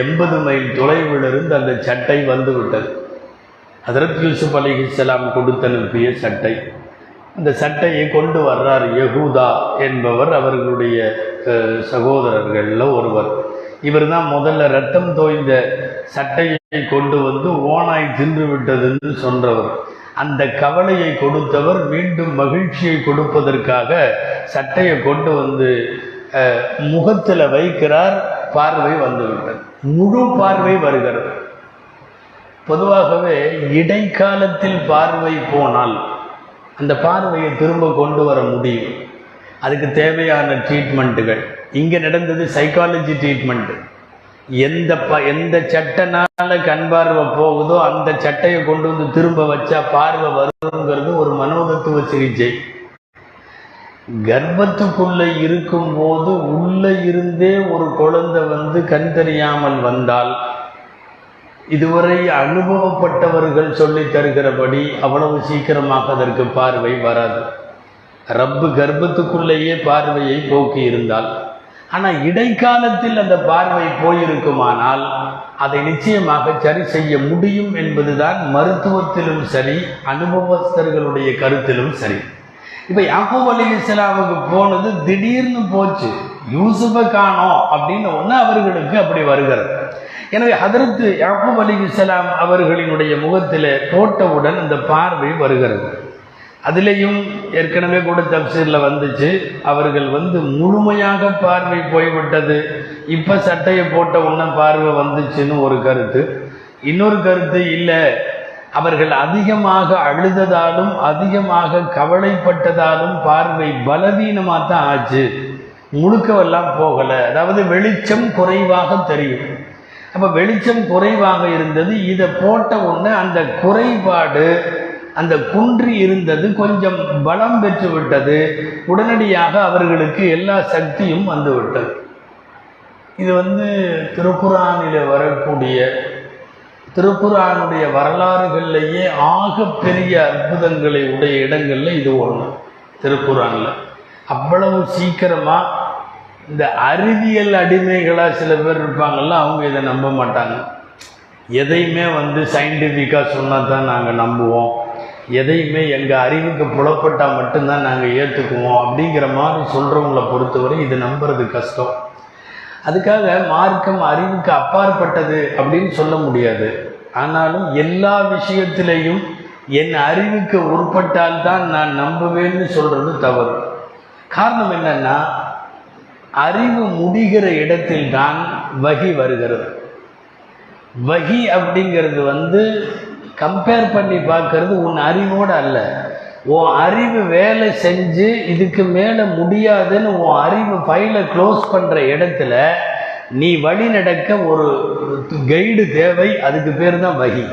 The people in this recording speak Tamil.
எண்பது மைல் தொலைவிலிருந்து அந்த சட்டை வந்து விட்டது ஹதரத் யூசுப் அலிஹிஸ்லாம் கொடுத்து அனுப்பிய சட்டை. அந்த சட்டையை கொண்டு வர்றார் யகூதா என்பவர் அவர்களுடைய சகோதரர்களில் ஒருவர். இவர் தான் முதல்ல ரத்தம் தோய்ந்த சட்டையை கொண்டு வந்து ஓனாய் தின்று விட்டதுன்னு சொன்னவர். அந்த கவலையை கொடுத்தவர் மீண்டும் மகிழ்ச்சியை கொடுப்பதற்காக சட்டையை கொண்டு வந்து முகத்தில் வைக்கிறார் பார்வை வந்துவிட்டது. முழு பார்வை வருகிறது. பொதுவாகவே இடைக்காலத்தில் பார்வை போனால் அந்த பார்வையை திரும்ப கொண்டு வர முடியும். அதுக்கு தேவையான ட்ரீட்மெண்ட்டுகள் இங்கே நடந்தது சைக்காலஜி ட்ரீட்மெண்ட்டு எந்த ப எந்த சட்டனால் கண் பார்வை போகுதோ அந்த சட்டையை கொண்டு வந்து திரும்ப வச்சா பார்வை வருங்கிறது ஒரு மனோதத்துவ சிகிச்சை. கர்ப்பத்துக்குள்ளே இருக்கும்போது உள்ளே இருந்தே ஒரு குழந்தை வந்து கண் தெரியாமல் வந்தால் இதுவரை அனுபவப்பட்டவர்கள் சொல்லி தருகிறபடி அவ்வளவு சீக்கிரமாக அதற்கு பார்வை வராது. ரப்பு கர்ப்பத்துக்குள்ளேயே பார்வையை போக்கி இருந்தால் ஆனால் இடைக்காலத்தில் அந்த பார்வை போயிருக்குமானால் அதை நிச்சயமாக சரி செய்ய முடியும் என்பதுதான் மருத்துவத்திலும் சரி அனுபவஸ்தர்களுடைய கருத்திலும் சரி. இப்போ யாக்கூப் அலி இஸ்லாமுக்கு போனது திடீர்னு போச்சு. யூசுஃபை காணோம் அப்படின்னு ஒன்று அவர்களுக்கு அப்படி வருகிறது. எனவே அதற்கு யாக்கூப் அலி இஸ்லாம் அவர்களினுடைய முகத்தில் போட்டவுடன் அந்த பார்வை வருகிறது. அதிலேயும் ஏற்கனவே கூட தப்சீரில் வந்துச்சு. அவர்கள் வந்து முழுமையாக பார்வை போய்விட்டது. இப்போ சட்டையை போட்ட உடனே பார்வை வந்துச்சுன்னு ஒரு கருத்து. இன்னொரு கருத்து இல்லை அவர்கள் அதிகமாக அழுததாலும் அதிகமாக கவலைப்பட்டதாலும் பார்வை பலவீனமாக தான் ஆச்சு. முழுக்கவெல்லாம் போகலை. அதாவது வெளிச்சம் குறைவாக தெரியும். அப்போ வெளிச்சம் குறைவாக இருந்தது இதை போட்ட உடனே அந்த குறைபாடு அந்த குன்றி இருந்தது கொஞ்சம் பலம் பெற்று விட்டது. உடனடியாக அவர்களுக்கு எல்லா சக்தியும் வந்து விட்டது. இது வந்து திருக்குறானில் வரக்கூடிய திருப்புறானுடைய வரலாறுகள்லேயே ஆகப்பெரிய அற்புதங்களை உடைய இடங்களில் இது ஒன்று திருக்குறானில் அவ்வளவு சீக்கிரமாக இந்த அறிவியல் அடிமைகளாக சில பேர் இருப்பாங்கள்ல அவங்க இதை நம்ப மாட்டாங்க. எதையுமே வந்து சயின்டிஃபிக்காக சொன்னால் தான் நாங்கள் நம்புவோம். எதையுமே எங்கள் அறிவுக்கு புலப்பட்டால் மட்டும்தான் நாங்கள் ஏற்றுக்குவோம் அப்படிங்கிற மாதிரி சொல்கிறவங்கள பொறுத்தவரை இது நம்புறது கஷ்டம். அதுக்காக மார்க்கம் அறிவுக்கு அப்பாற்பட்டது அப்படின்னு சொல்ல முடியாது. ஆனாலும் எல்லா விஷயத்திலையும் என் அறிவுக்கு உட்பட்டால்தான் நான் நம்புவேன்னு சொல்கிறது தவறு. காரணம் என்னன்னா அறிவு முடிகிற இடத்தில்தான் வகி வருகிறது. வகி அப்படிங்கிறது வந்து கம்பேர் பண்ணி பார்க்கறது உன் அறிவோடு அல்ல. உன் அறிவு வேலை செஞ்சு இதுக்கு மேலே முடியாதுன்னு உன் அறிவு ஃபைலை க்ளோஸ் பண்ணுற இடத்துல நீ வழி நடக்க ஒரு கைடு தேவை அதுக்கு பேர் தான் வகி.